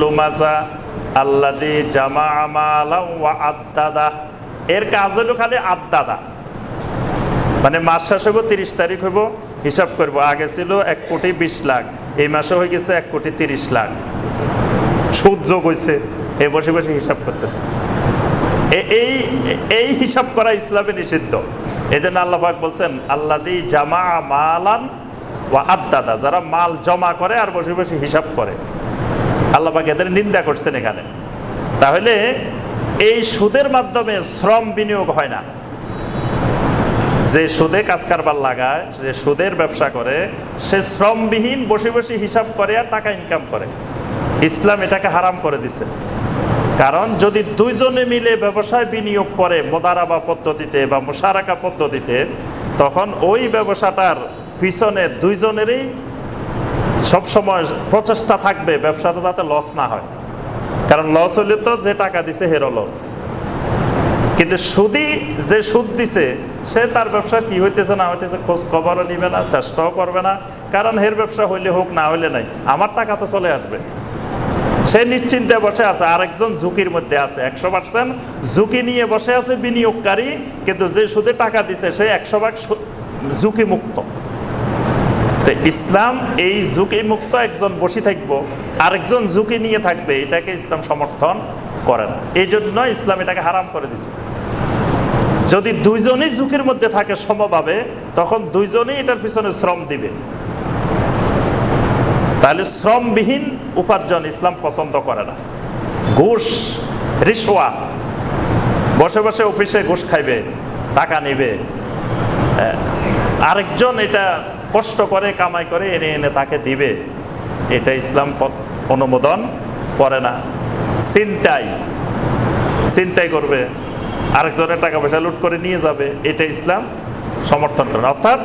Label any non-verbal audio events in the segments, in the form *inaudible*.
লুমাজা এর কাজ হলো খালি আদাদা মানে মাস শেষ হইব, তিরিশ তারিখ হইব, হিসাব করব। আগে ছিল এক কোটি বিশ লাখ, এই মাসে হয়ে গেছে এক কোটি তিরিশ লাখ। সুদ যোগ হয়েছে এ বসে বসে হিসাব করতেছে। এই এই হিসাব করা ইসলামে নিষিদ্ধ। এই জন্য আল্লাহাক বলছেন আল্লাদি জামা মালান ওয়া আদাদা যারা মাল জমা করে আর বসে বসে হিসাব করে। আল্লাপাক এদের নিন্দা করছেন এখানে। তাহলে এই সুদের মাধ্যমে শ্রম বিনিয়োগ হয় না। যে সুদে কাজ কারবার লাগায়, যে সুদের ব্যবসা করে, সে শ্রমবিহীন বসে বসে হিসাব করে আর টাকা ইনকাম করে। ইসলাম এটাকে হারাম করে দিছে। কারণ যদি দুইজনে মিলে ব্যবসায় বিনিয়োগ করে মোদারাবা পদ্ধতিতে বা মোশারাকা পদ্ধতিতে, তখন ওই ব্যবসাটার পিছনে দুইজনেরই সবসময় প্রচেষ্টা থাকবে ব্যবসাটা যাতে লস না হয়। কারণ লস হলে তো যে টাকা দিছে হেরো লস কিন্তু সুদি যে সুদ দিছে, সে তার ব্যবসা কি হইতেছে না হইতেছে খোঁজ খবরও নিবে না, চেষ্টাও করবে না। কারণ হের ব্যবসা হইলে হোক, না হইলে নাই। আমার টাকা তো চলে আসবে। সে নিশ্চিন্তে বসে আছে, আরেকজন ঝুঁকির মধ্যে আছে। একশো পার্সেন্ট ঝুঁকি নিয়ে বসে আছে বিনিয়োগকারী, কিন্তু যে সুদে টাকা দিছে, সে একশো ভাগ ঝুঁকি মুক্ত তো ইসলাম এই ঝুঁকি মুক্ত একজন বসে থাকব আরেকজন ঝুঁকি নিয়ে থাকবে এটাকে ইসলাম সমর্থন করে না এই জন্য ইসলাম এটাকে হারাম করে দিছে। যদি দুইজনই ঝুঁকির মধ্যে থাকে সমভাবে তখন দুইজনই এটার পিছনে শ্রম দিবে। তাহলে শ্রমবিহীন উপার্জন ইসলাম পছন্দ করে না। ঘুষ রিসোয়া বসে বসে অফিসে ঘুষ খাইবে টাকা নিবে। হ্যাঁ, আরেকজন এটা কষ্ট করে, কামাই করে এনে এনে তাকে দিবে। এটা ইসলাম অনুমোদন করে না। চিন্তাই চিন্তাই করবে। আরেকজনের টাকা পয়সা লুট করে নিয়ে যাবে। এটা ইসলাম সমর্থন করে অর্থাৎ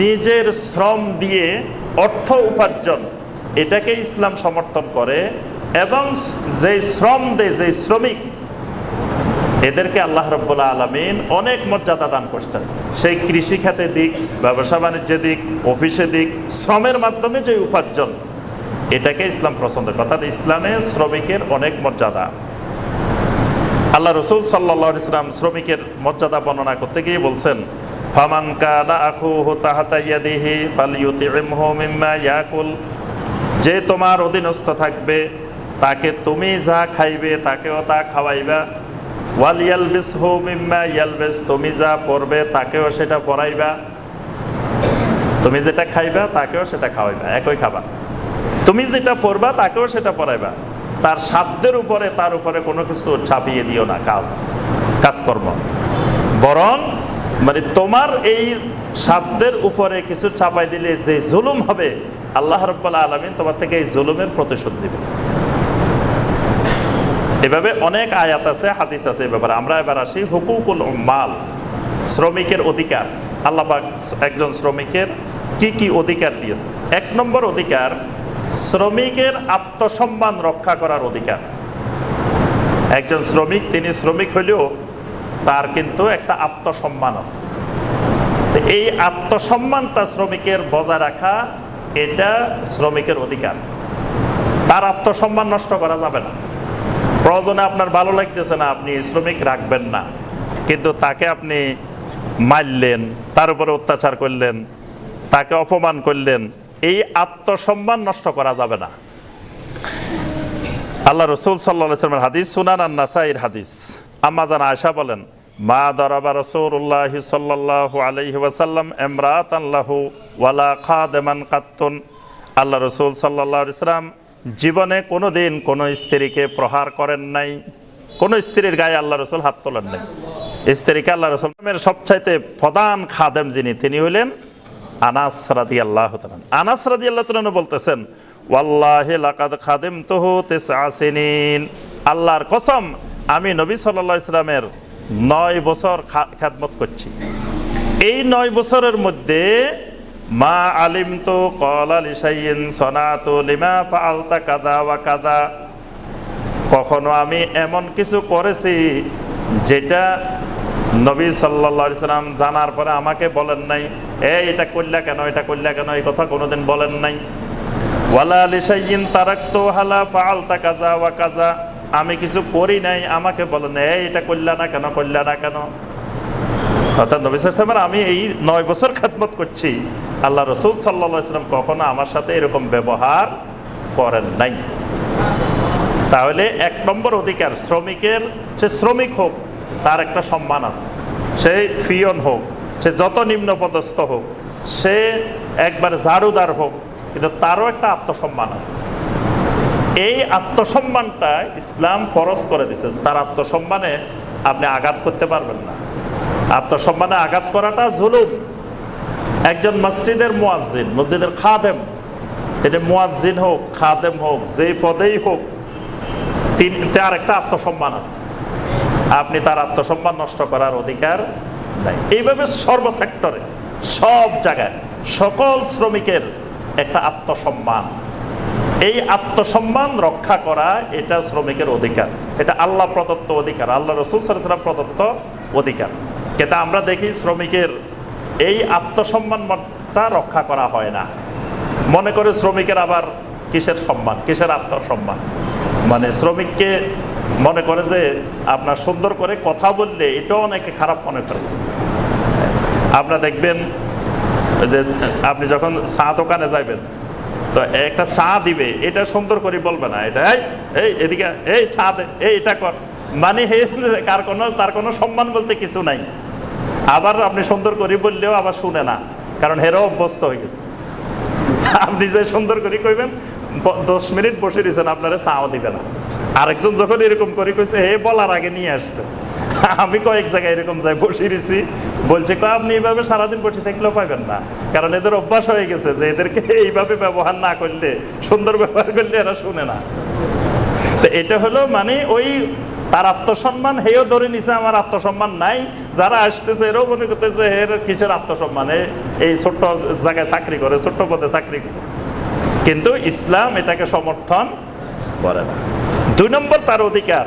নিজের শ্রম দিয়ে অর্থ উপার্জন, এটাকে ইসলাম সমর্থন করে এবং যে শ্রম দেয়, যে শ্রমিক এদেরকে আল্লাহ রব্বুল্লাহ আলমিন অনেক মর্যাদা দান করছেন। সেই কৃষি খাতে দিক, ব্যবসা বাণিজ্যের দিক, অফিসে দিক, শ্রমের মাধ্যমে যে উপার্জন, এটাকে ইসলাম পছন্দ অর্থাৎ ইসলামে শ্রমিকের অনেক মর্যাদা। আল্লাহ রসুল সাল্লাহ ইসলাম শ্রমিকের মর্যাদা বর্ণনা করতে গিয়ে বলছেন, ফামান কানা আখুহু তাহাতা ইয়াদিহি মিম্মা ইয়াকুল। যে তোমার অধীনস্থ থাকবে, তাকে তুমি যা খাইবে, তাকেও তা খাওয়াইবা। তুমি যা তাকেও সেটা তুমি যেটা খাইবা তাকেও সেটা খাওয়াইবা, একই তুমি যেটা তাকেও সেটা তার সাধ্যের উপরে, তার উপরে কোনো কিছু ছাপিয়ে দিও না, কাজ, কাজকর্ম। বরং মানে তোমার এই সাধ্যের উপরে কিছু চাপাই দিলে যে জুলুম হবে, আল্লাহ রব্বাল্লাহ আলমিন তোমার থেকে এই জুলুমের প্রতিশোধ দিবে এভাবে অনেক আয়াত আছে, হাদিস আছে এ ব্যাপারে। আমরা এবার আসি হুকুকুল মাল শ্রমিকের অধিকার। আল্লাপাক একজন শ্রমিকের কি কি অধিকার দিয়েছে? এক নম্বর অধিকার, শ্রমিকের আত্মসম্মান রক্ষা করার অধিকার। একজন শ্রমিক, তিনি শ্রমিক হলেও তার কিন্তু একটা আত্মসম্মান আছে। তো এই আত্মসম্মানটা শ্রমিকের বজায় রাখা, এটা শ্রমিকের অধিকার। তার আত্মসম্মান নষ্ট করা যাবে না। প্রয়োজনে আপনার ভালো লাগতেছে না, আপনি শ্রমিক রাখবেন না। কিন্তু তাকে আপনি মারলেন, তার উপরে অত্যাচার করলেন, তাকে অপমান করলেন, এই আত্মসম্মান নষ্ট করা যাবে না। আল্লাহ রসুল সাল্লামের হাদিস, সুনান আর নাসাইর হাদিস। আম্মা জান আয়সা বলেন, মা দরাবা রসুল্লাহ সাল্লাহ আলহি ওয়াসাল্লাম এমরাত আল্লাহু ওয়ালা খাদেমান কাত্তুন। আল্লাহ রসুল সাল্লাহ ইসলাম জীবনে কোনো দিন কোনো স্ত্রীকে প্রহার করেন নাই। কোনো স্ত্রীর গায়ে আল্লাহ রসুল হাত তোলেন নাই। স্ত্রীকে আল্লাহ রসুলের সবচাইতে প্রধান খাদেম যিনি, তিনি হইলেন আনাস রাদি আল্লাহ আনাস রাদি আল্লাহ বলতেছেন, ওয়াল্লাহি লাকাদ খাদিম তুহু তিসআসিনিন আল্লাহর কসম, আমি নবী আলাইহি ইসলামের নয় বছর খেদমত করছি। এই নয় বছরের মধ্যে মা আলিম তো কলা লিসাইন সনাতু লিমা ফালতা কাদা ওয়া কাদা কখনো আমি এমন কিছু করেছি যেটা নবী আলাইহি সাল্লাম জানার পরে আমাকে বলেন নাই, এ, এটা করলা কেন, এটা করলা কেন, এই কথা কোনোদিন বলেন নাই। ওয়ালা লিসাইয়িন তারাক্তু হালা ফাআলতা কাজা ওয়া কাজা আমি কিছু করি নাই। আমাকে বলেন এই এটা করলা না কেন করলা না কেন? অর্থাৎ নবী সাল্লামের আমি এই নয় বছর খাদমত করছি। আল্লাহ রসুল সাল্লাহ সাল্লাম কখনো আমার সাথে এরকম ব্যবহার করেন নাই। তাহলে এক নম্বর অধিকার, শ্রমিকের সে শ্রমিক হোক, তার একটা সম্মান আছে। সে ফিয়ন হোক, সে যত নিম্ন পদস্থ হোক, সে একবার ঝাড়ুদার হোক, কিন্তু তারও একটা আত্মসম্মান আছে। এই আত্মসম্মানটা ইসলাম ফরজ করে দিছে, তার আত্মসম্মানে আপনি আঘাত করতে পারবেন না। আত্মসম্মানে আঘাত করাটা জুলুম। একজন মসজিদের মুয়াজ্জিন, মসজিদের খাদেম, এটা মুয়াজ্জিন হোক, খাদেম হোক যে পদেই হোক, তিন, তার একটা আত্মসম্মান আছে। আপনি তার আত্মসম্মান নষ্ট করার অধিকার নাই। এইভাবে সর্বসেক্টরে, সব জায়গায়, সকল শ্রমিকের একটা আত্মসম্মান। এই আত্মসম্মান রক্ষা করা, এটা শ্রমিকের অধিকার। এটা আল্লাহ প্রদত্ত অধিকার, আল্লাহ রসুল সাল্লাম প্রদত্ত অধিকার। কিন্তু আমরা দেখি শ্রমিকের এই আত্মসম্মানটা রক্ষা করা হয় না। মনে করে শ্রমিকের আবার কিসের সম্মান, কিসের আত্মসম্মান? মানে শ্রমিককে মনে করে যে আপনার সুন্দর করে কথা বললে এটাও অনেকে খারাপ মনে করে। আপনারা দেখবেন যে আপনি যখন চা দোকানে যাবেন তো একটা চা দিবে, এটা সুন্দর করে বলবে না, এটা, এই এই, এদিকে, এই, চা দে, এই, এটা কর। মানে হে, কার কোনো, তার কোনো সম্মান বলতে কিছু নাই। আবার আপনি সুন্দর করে বললেও আবার শুনে না, কারণ হেরো অভ্যস্ত হয়ে গেছে। আপনি যে সুন্দর করে কইবেন দশ মিনিট বসে দিয়েছেন আপনারা চাও দিবে না। আরেকজন যখন এরকম করে কইছে, হে, বলার আগে নিয়ে আসছে। আমি কয়েক জায়গায় এরকম যাই বসে দিছি বলছে, কয়, আপনি এইভাবে সারাদিন বসে থাকলেও পাবেন না। কারণ এদের অভ্যাস হয়ে গেছে যে এদেরকে এইভাবে ব্যবহার না করলে, সুন্দর ব্যবহার করলে এরা শুনে না। তো এটা হলো মানে ওই তার আত্মসম্মান হেও ধরে নিছে আমার আত্মসম্মান নাই। যারা আসতেছে, এরাও মনে করতেছে এর কিসের আত্মসম্মান? এই ছোট্ট জায়গায় চাকরি করে, ছোট্ট পদে চাকরি করে। কিন্তু ইসলাম এটাকে সমর্থন করে না। দুই নম্বর তার অধিকার,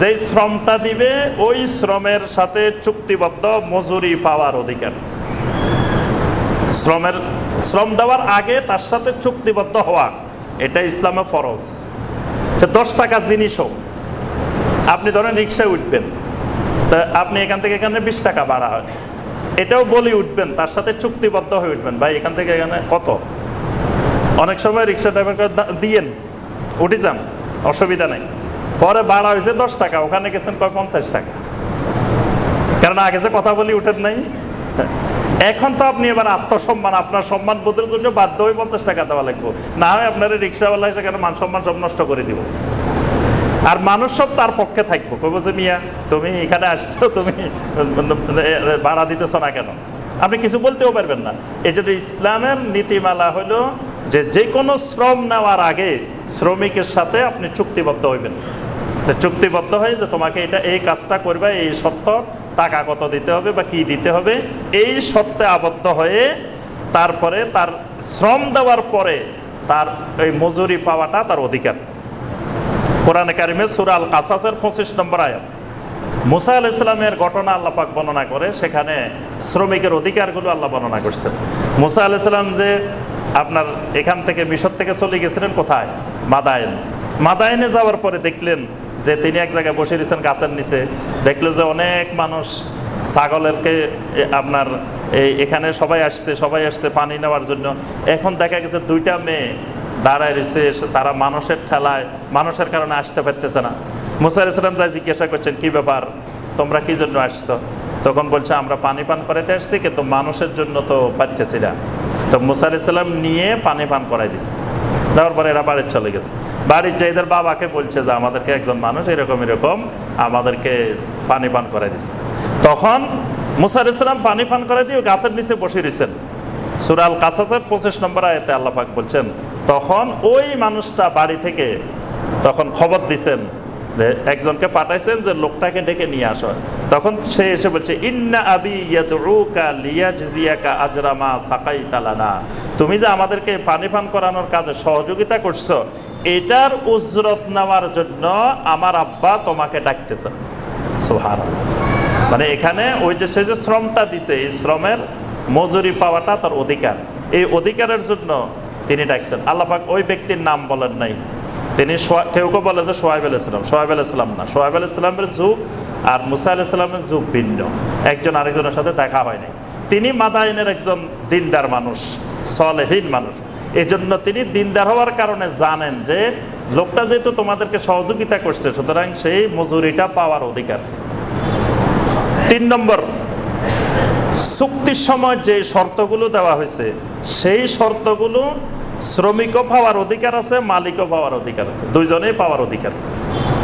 যে শ্রমটা দিবে, ওই শ্রমের সাথে চুক্তিবদ্ধ মজুরি পাওয়ার অধিকার। শ্রমের, শ্রম দেওয়ার আগে তার সাথে চুক্তিবদ্ধ হওয়া, এটা ইসলামে ফরজ। সে দশ টাকা জিনিস হোক আপনি ধরেন রিক্সায় উঠবেন, তা আপনি এখান থেকে এখানে বিশ টাকা বাড়া হয়। এটাও বলি উঠবেন, তার সাথে চুক্তিবদ্ধ হয়ে উঠবেন। ভাই, এখান থেকে এখানে কত? অনেক সময় রিক্সা ড্রাইভারকে দিয়েন, উঠে যান, অসুবিধা নেই। পরে বাড়া হয়েছে দশ টাকা, ওখানে গেছেন কয় পঞ্চাশ টাকা। কারণ আগে যে কথা বলি উঠেন নাই। এখন তো আপনি এবার আত্মসম্মান, আপনার সম্মান বোধের জন্য বাধ্য হয়ে পঞ্চাশ টাকা দেওয়া লাগবে। না হয় আপনার রিক্সাওয়ালা সেখানে মান সম্মান সব নষ্ট করে দিব। আর মানুষ সব তার পক্ষে থাকব। কইবো যে, মিয়া, তুমি এখানে আসছো, তুমি ভাড়া দিতেছ না কেন? আপনি কিছু বলতেও পারবেন না। এই জন্য ইসলামের নীতিমালা হলো যে যে কোনো শ্রম নেওয়ার আগে শ্রমিকের সাথে আপনি চুক্তিবদ্ধ হইবেন। চুক্তিবদ্ধ হয়ে যে তোমাকে এটা, এই কাজটা করবে, এই সত্য টাকা কত দিতে হবে বা কি দিতে হবে, এই সত্ত্বে আবদ্ধ হয়ে তারপরে তার শ্রম দেওয়ার পরে তার এই মজুরি পাওয়াটা তার অধিকার। কোরআনে কারিমে সুরা আল কাসাসের পঁচিশ নম্বর আয়াত। মুসা আল ইসলামের ঘটনা আল্লাহ পাক বর্ণনা করে, সেখানে শ্রমিকের অধিকারগুলো আল্লাহ বর্ণনা করছেন। মুসা আল ইসলাম যে আপনার এখান থেকে মিশর থেকে চলে গেছিলেন কোথায়? মাদায়ন মাদায়নে যাওয়ার পরে দেখলেন যে তিনি এক জায়গায় বসে দিয়েছেন গাছের নিচে। দেখল যে অনেক মানুষ ছাগলেরকে আপনার এখানে সবাই আসছে সবাই আসছে পানি নেওয়ার জন্য। এখন দেখা গেছে দুইটা মেয়ে দাঁড়ায় রয়েছে তারা মানুষের ঠেলায়, মানুষের কারণে আসতে পারতেছে না। মুসার ইসলাম জিজ্ঞাসা করছেন, কি ব্যাপার? তোমরা কি জন্য আসছো? তখন বলছে, আমরা পানি পান করাইতে আসছি, কিন্তু মানুষের জন্য তো পারতেছি না। তো মুসার ইসলাম নিয়ে পানি পান করাই দিছে। দেওয়ার পরে এরা বাড়ির চলে গেছে। বাড়ির যে এদের বাবাকে বলছে যে, আমাদেরকে একজন মানুষ এরকম এরকম আমাদেরকে পানি পান করাই দিছে। তখন মুসার ইসলাম পানি পান করাই দিয়ে গাছের নিচে বসে রয়েছেন সুরাল কাসাসের পঁচিশ নম্বর আয়তে আল্লাহ পাক বলছেন তখন ওই মানুষটা বাড়ি থেকে তখন খবর দিছেন একজনকে পাঠাইছেন যে লোকটাকে ডেকে নিয়ে আসো। তখন সে এসে বলছে, ইন্না আবি আজরামা সাকাইতা লানা। তুমি যে আমাদেরকে পানি পান করানোর কাজে সহযোগিতা করছ, এটার উজরত নেওয়ার জন্য আমার আব্বা তোমাকে ডাকতেছে। সুবহানাল্লাহ। মানে এখানে ওই যে সে যে শ্রমটা দিছে, এই শ্রমের মজুরি পাওয়াটা তার অধিকার। এই অধিকারের জন্য তিনি ডাকছেন। আল্লাপাক ওই ব্যক্তির নাম বলেন নাই। তিনি কেউ কেউ বলে যে সোহাইব আলাইসালাম সোহাইব আলাইসালাম না। সোহাইব আলাইসালামের যুগ আর মুসা আলাইসালামের যুগ ভিন্ন। একজন আরেকজনের সাথে দেখা হয়নি তিনি মাদাইনের একজন দিনদার মানুষ, সলেহীন মানুষ। এই জন্য তিনি দিনদার হওয়ার কারণে জানেন যে লোকটা যেহেতু তোমাদেরকে সহযোগিতা করছে, সুতরাং সেই মজুরিটা পাওয়ার অধিকার। তিন নম্বর, চুক্তির সময় যে শর্তগুলো দেওয়া হয়েছে, সেই শর্তগুলো শ্রমিকও পাওয়ার অধিকার আছে, মালিকও পাওয়ার অধিকার আছে। দুইজনেই পাওয়ার অধিকার।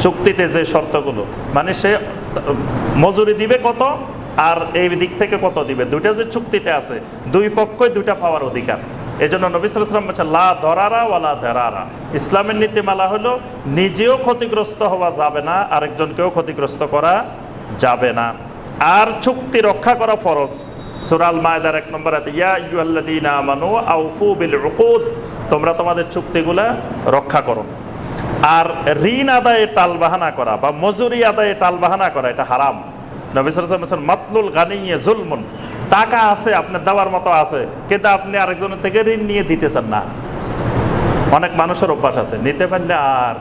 চুক্তিতে যে শর্তগুলো মানে সে, মজুরি দিবে কত আর এই দিক থেকে কত দিবে? দুইটা যে চুক্তিতে আছে, দুই পক্ষই দুইটা পাওয়ার অধিকার। এই জন্য নবী সালাম বলছে লা ধরারা ওয়ালা ধরারা ইসলামের নীতিমালা হলো, নিজেও ক্ষতিগ্রস্ত হওয়া যাবে না, আরেকজনকেও ক্ষতিগ্রস্ত করা যাবে না। আর চুক্তি রক্ষা করা ফরজ। সুরাল মায়দার এক নম্বর আছে ইয়া আমানু আউফু বিল উকুদ তোমরা তোমাদের চুক্তিগুলা রক্ষা করো। আর ঋণ আদায়ে টালবাহানা করা বা মজুরি আদায়ে টালবাহানা করা, এটা হারাম। নবী সাল্লাল্লাহু আলাইহি ওয়াসাল্লাম মাতলুল গানিয়ে জুলমুন টাকা আছে আপনার দেওয়ার মতো আছে, কিন্তু আপনি আরেকজনের থেকে ঋণ নিয়ে দিতেছেন না। অনেক মানুষের অভ্যাস আছে, নিতে পারলে আর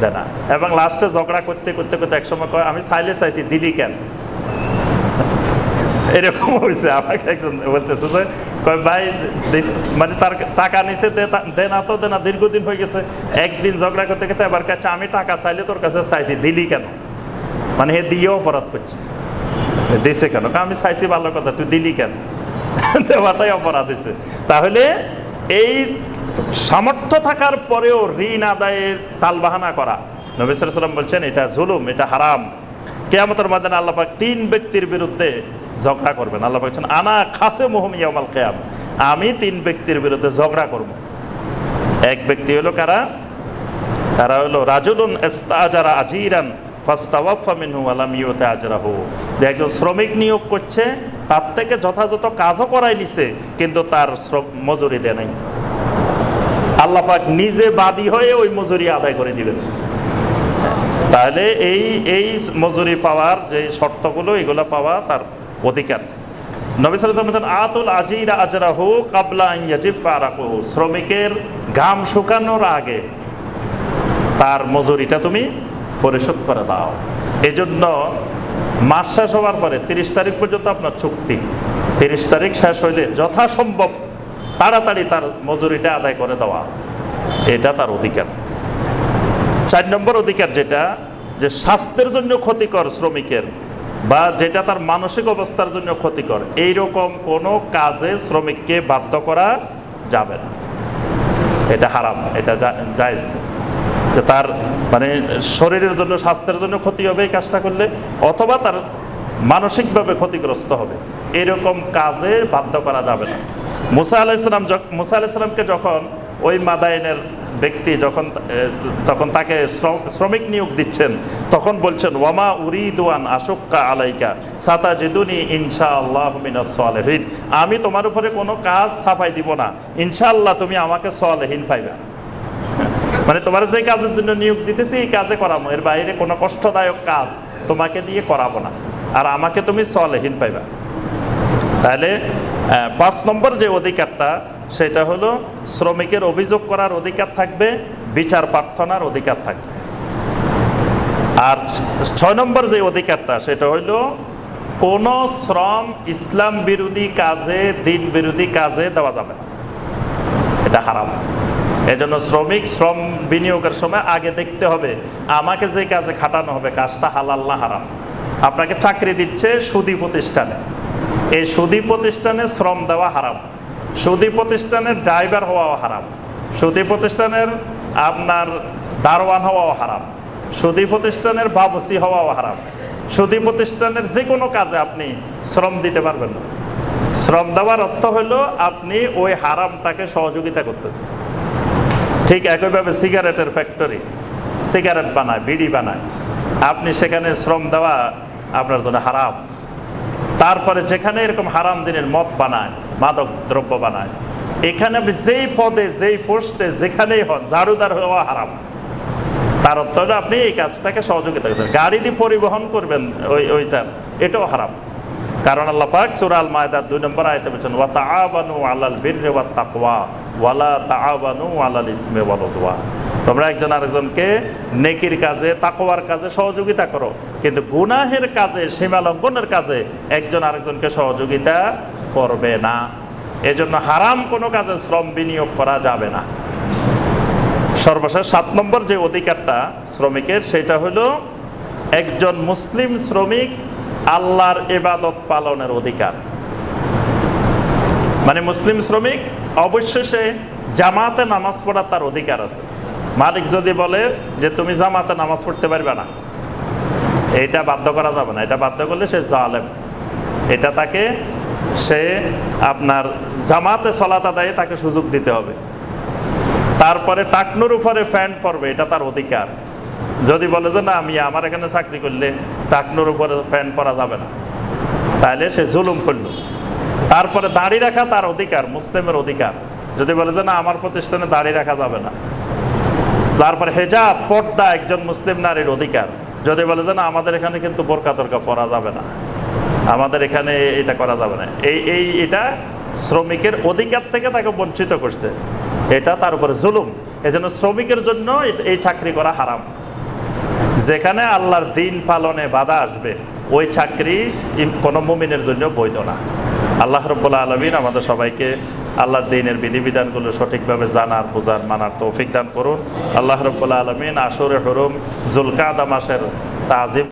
দেয় না এবং লাস্টে ঝগড়া করতে করতে করতে একসময় আমি চাইলে চাইছি, দিবি কেন? এরকম হয়েছে, আমাকে একজন বলতেছে যে, কয়, ভাই মানে তার টাকা নিছে, দে না তো, দে না, দীর্ঘদিন হয়ে গেছে, একদিন ঝগড়া করতে করতে এবার কাছে, আমি টাকা চাইলে তোর কাছে চাইছি, দিলি কেন? মানে হে দিয়ে অপরাধ করছে। দিছে কেন? আমি চাইছি ভালো কথা, তুই দিলি কেন? *laughs* দেওয়াটাই অপরাধ হয়েছে। তাহলে এই সামর্থ্য থাকার পরেও ঋণ আদায়ের তালবাহানা করা, নবী সাল্লাম বলছেন, এটা জুলুম, এটা হারাম। কেয়ামতের মাদানে আল্লাপাক তিন ব্যক্তির বিরুদ্ধে ঝগড়া করবেন। আল্লাহ বলছেন, আনা খাসে মোহামিয়ামাল কেয়াম। আমি তিন ব্যক্তির বিরুদ্ধে ঝগড়া করব। এক ব্যক্তি হলো কারা? তারা হলো, রাজুলুন ইস্তাজারা আজিরান যে একজন শ্রমিক নিয়োগ করছে, তার থেকে যথাযথ কাজও করাই নিছে, কিন্তু তার মজুরি দেয় নাই। আল্লাহ পাক নিজে বাদী হয়ে ওই মজুরি আদায় করে দিবেন। তাহলে এই এই মজুরি পাওয়ার যে শর্তগুলো, এগুলো পাওয়া তার অধিকার নবী সাল্লাল্লাহু আলাইহি ওয়াসাল্লাম আতুল আজিরা আজরাহু কাবলা ইয়াজিব ফারাকুহু। শ্রমিকের ঘাম শুকানোর আগে তার মজুরিটা তুমি পরিশোধ করে দাও। এই জন্য মাস শেষ হওয়ার পরে তিরিশ তারিখ পর্যন্ত আপনার চুক্তি। তিরিশ তারিখ শেষ হইলে যথাসম্ভব তাড়াতাড়ি তার মজুরিটা আদায় করে দেওয়া। এটা তার অধিকার। চার নম্বর অধিকার যেটা, যে স্বাস্থ্যের জন্য ক্ষতিকর শ্রমিকের বা যেটা তার মানসিক অবস্থার জন্য ক্ষতিকর, এইরকম কোনো কাজে শ্রমিককে বাধ্য করা যাবে না এটা হারাম, এটা জায়েজ। যে তার মানে শরীরের জন্য, স্বাস্থ্যের জন্য ক্ষতি হবে এই কাজটা করলে, অথবা তার মানসিকভাবে ক্ষতিগ্রস্ত হবে, এরকম কাজে বাধ্য করা যাবে না মুসা আলাইসালাম মুসা আলাইসালামকে যখন ওই মাদাইনের ব্যক্তি যখন তখন তাকে শ্রম- শ্রমিক নিয়োগ দিচ্ছেন, তখন বলছেন, ওয়ামা উরিদুয়ান আশোক্কা আলাইকা সাতা জেদুনি ইনশা আল্লাহ সালেহীন। আমি তোমার উপরে কোনো কাজ ছাপাই দিব না। ইনশাআল্লাহ তুমি আমাকে সলেহীন পাইবা। মানে তোমার যে কাজের জন্য নিয়োগ দিতেছি, এই কাজে করাবো এর বাইরে কোনো কষ্টদায়ক কাজ তোমাকে দিয়ে করাবো না। আর আমাকে তুমি সলেহীন পাইবা। তাহলে পাঁচ নম্বর যে অধিকারটা সেটা হলো শ্রমিকের অভিযোগ করার অধিকার থাকবে, বিচার প্রার্থনার অধিকার থাকবে। আর ছয় নম্বর যে অধিকারটা, সেটা হইল কোন শ্রম ইসলাম বিরোধী কাজে, দিন বিরোধী কাজে দেওয়া যাবে না। এটা হারাম। এজন্য শ্রমিক শ্রম বিনিয়োগের সময় আগে দেখতে হবে, আমাকে যে কাজে খাটানো হবে, কাজটা হালাল না হারাম। আপনাকে চাকরি দিচ্ছে সুদী প্রতিষ্ঠানে। এই সুদী প্রতিষ্ঠানে শ্রম দেওয়া হারাম। সুদী প্রতিষ্ঠানের ড্রাইভার হওয়াও হারাম। সৌদি প্রতিষ্ঠানের আপনার দারোয়ান হওয়াও হারাম। সুদী প্রতিষ্ঠানের বাবসি হওয়াও হারাম। সুদী প্রতিষ্ঠানের যে কোনো কাজে আপনি শ্রম দিতে পারবেন না। শ্রম দেওয়ার অর্থ হলো আপনি ওই হারামটাকে সহযোগিতা করতেছেন। ঠিক একইভাবে সিগারেটের ফ্যাক্টরি, সিগারেট বানায়, বিড়ি বানায়। আপনি সেখানে শ্রম দেওয়া আপনার জন্য হারাম। তারপরে যেখানে এরকম হারাম দিনের মদ বানায় মাদক দ্রব্য বানায়। এখানে যেই পদে, যেই পোস্টে, যেখানেই হন, ঝাড়ুদার হওয়া হারাম। তার অর্থ আপনি এই কাজটাকে সহযোগিতা করছেন। গাড়ি দিয়ে পরিবহন করবেন ওই ওইটার এটাও হারাম। কারণ আল্লাহ পাক সূরা আল মায়দার দুই নম্বর আয়াতে বলছেন ওয়া তাআবানু আলাল বিররি ওয়াত তাকওয়া, ওয়ালা তাআবানু আলাল ইসমি ওয়াল উদওয়ান। তোমরা একজন আরেকজনকে নেকির কাজে, তাকওয়ার কাজে সহযোগিতা করো। কিন্তু গুনাহের কাজে, সীমা লঙ্ঘনের কাজে একজন আরেকজনকে সহযোগিতা করবে না। এজন্য হারাম কোনো কাজে শ্রম বিনিয়োগ করা যাবে না। সর্বশেষ সাত নম্বর যে অধিকারটা শ্রমিকের, সেটা হলো একজন মুসলিম শ্রমিক আল্লাহর ইবাদত পালনের অধিকার। মানে মুসলিম শ্রমিক অবশ্যই সে জামাতে নামাজ পড়ার তার অধিকার আছে। মালিক যদি বলে যে তুমি জামাতে নামাজ পড়তে পারবে না এটা বাধ্য করা যাবে না। এটা বাধ্য করলে সে জালেম। এটা তাকে, সে আপনার জামাতে সলাত আদায়ে তাকে সুযোগ দিতে হবে। তারপরে টাকনুর উপরে ফ্যান পরবে, এটা তার অধিকার। যদি বলে যে, না আমি আমার এখানে চাকরি করলে টাকনুর উপরে ফ্যান পরা যাবে না। তাহলে সে জুলুম করল। তারপরে দাড়ি রাখা তার অধিকার, মুসলিমের অধিকার। যদি বলে যে, না, আমার প্রতিষ্ঠানে দাড়ি রাখা যাবে না। তারপরে হেজাব, পর্দা, একজন মুসলিম নারীর অধিকার। যদি বলে যে না, আমাদের এখানে কিন্তু বোরকা তরকা পরা যাবে না, আমাদের এখানে এটা করা যাবে না। এই এই, এটা শ্রমিকের অধিকার থেকে তাকে বঞ্চিত করছে। এটা তার উপরে জুলুম। এজন্য শ্রমিকের জন্য এই চাকরি করা হারাম। যেখানে আল্লাহর দিন পালনে বাধা আসবে, ওই চাকরি কোনো মুমিনের জন্য বৈধ না। আল্লাহ রব্বুল্লা আলমিন আমাদের সবাইকে আল্লাহর দিনের বিধিবিধানগুলো সঠিকভাবে জানার, বোঝার, মানার তৌফিক দান করুন। আল্লাহ রব্বুল্লা আলমিন আসরে হরুম জুলকাদা মাসের তাজিম